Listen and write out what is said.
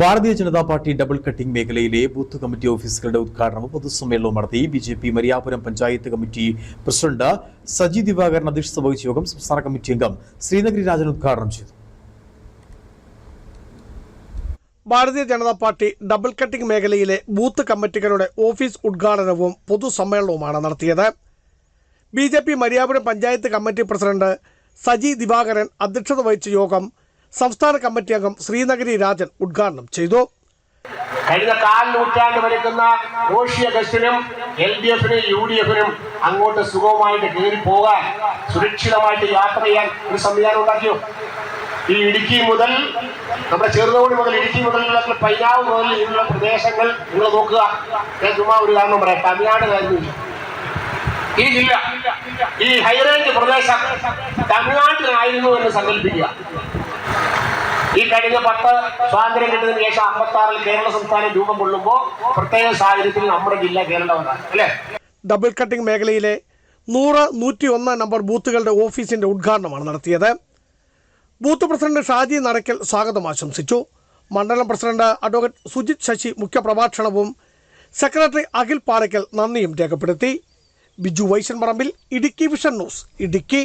Bharatiya Janata party double cutting മേഖലയിലെ booth committee ഓഫീസുകളുടെ ഉദ്ഘാടനവും പൊതുസമ്മേളനവും നടത്തി B J P Mariyapuram panchayat committee president Saji Divakaran അധ്യക്ഷത വഹിച്ച യോഗം സംസ്ഥാന കമ്മിറ്റി അംഗം ശ്രീനഗരി രാജൻ ഉദ്ഘാടനം ചെയ്തു. Bharatiya Janata party double cutting മേഖലയിലെ ബൂത്ത് കമ്മിറ്റികളുടെ ഓഫീസ് ഉദ്ഘാടനവും പൊതുസമ്മേളനവുമാണ് നടത്തിയത്. B J P Mariyapuram panchayat committee president Saji Divakaran അധ്യക്ഷത വഹിച്ച യോഗം സംസ്ഥാന കമ്മിറ്റി അംഗം ശ്രീനഗരി രാജൻ ഉദ്ഘാടനം ചെയ്തു. കഴിഞ്ഞ കാൽ നൂറ്റാണ്ട് വരയ്ക്കുന്ന റോഷ്യ ഗസ്റ്റിനും എൽ ഡി എഫിനും യു ഡി എഫിനും അങ്ങോട്ട് സുഗമമായിട്ട് കയറി പോകാൻ സുരക്ഷിതമായിട്ട് യാത്ര ചെയ്യാൻ ഒരു സംവിധാനം ഉണ്ടാക്കിയോ? ഈ ഇടുക്കി മുതൽ നമ്മുടെ ചെറുതോണി മുതൽ ഇടുക്കി മുതൽ പൈനാവ് മുതൽ ഇതിലുള്ള പ്രദേശങ്ങൾ നിങ്ങൾ നോക്കുക. ഞാൻ ചുമ്മാ ഒരു കാരണം പറയാം. തമിഴ്നാട് കാര്യമില്ല ഈ ജില്ല ഈ ഹൈറേഞ്ച് പ്രദേശം തമിഴ്നാട്ടിലായിരുന്നു എന്ന് സങ്കല്പിക്കുക. ഈ കഴിഞ്ഞ പത്ത് സ്വാതന്ത്ര്യം കിട്ടിയതിനു ശേഷം അമ്പത്തി ആറിൽ കേരള സംസ്ഥാനം രൂപം കൊള്ളുമ്പോൾ പ്രത്യേക സാഹചര്യത്തിൽ നമ്മുടെ ജില്ല കേരളമാണ് അല്ലേ? ഡബിൾ കട്ടിംഗ് മേഖലയിലെ നൂറ് നൂറ്റി ഒന്ന് നമ്പർ ബൂത്തുകളുടെ ഓഫീസിന്റെ ഉദ്ഘാടനമാണ് നടത്തിയത്. ബൂത്ത് പ്രസിഡന്റ് ഷാജി നടക്കൽ സ്വാഗതം ആശംസിച്ചു. മണ്ഡലം പ്രസിഡന്റ് അഡ്വക്കേറ്റ് സുജിത് ശശി മുഖ്യപ്രഭാഷണവും സെക്രട്ടറി അഖിൽ പാറയ്ക്കൽ നന്ദിയും രേഖപ്പെടുത്തി. ബിജു വൈശൻ പറമ്പിൽ ഇടുക്കി വിഷൻ ന്യൂസ് ഇടുക്കി.